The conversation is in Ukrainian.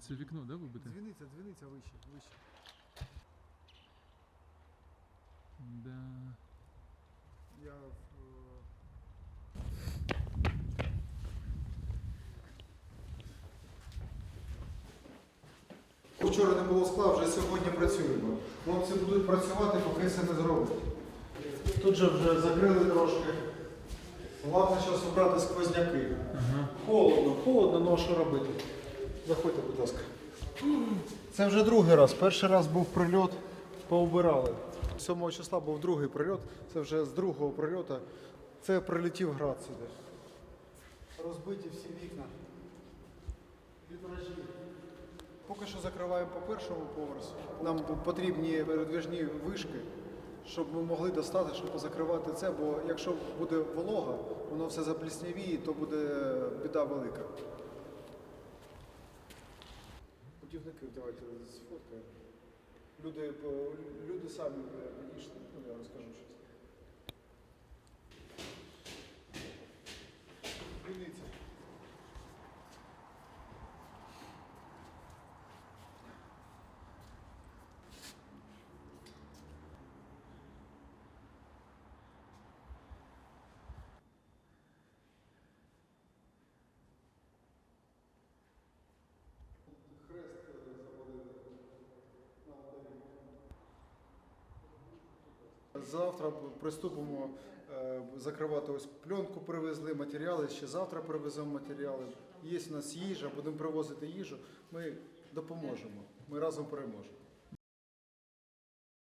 Це вікно, да, вибите? Дзвіниця, дзвіниця вище, вище. Да. Я в, Вчора не було скла, вже сьогодні працюємо. Хлопці будуть працювати, поки все не зроблять. Тут же вже закрили трошки. Головне зараз обрати сквозняки. Ага. Холодно, холодно, ну а що робити? Заходьте, будь ласка. Це вже другий раз. Перший раз був прильот, поубирали. 7 числа був другий прильот, це вже з другого прильоту. Це прилетів град сюди. Розбиті всі вікна. Вітражі. Поки що закриваємо по першому поверсу. Нам потрібні передвіжні вишки, щоб ми могли достати, щоб закривати це, бо якщо буде волога, воно все запліснявіє, то буде біда велика. Будівники давайте сфоткаємо. Люди, люди самі підійшли, ну я розкажу щось. Завтра приступимо е, закривати ось пленку привезли, матеріали. Ще завтра привеземо матеріали. Є у нас їжа, будемо привозити їжу. Ми допоможемо. Ми разом переможемо.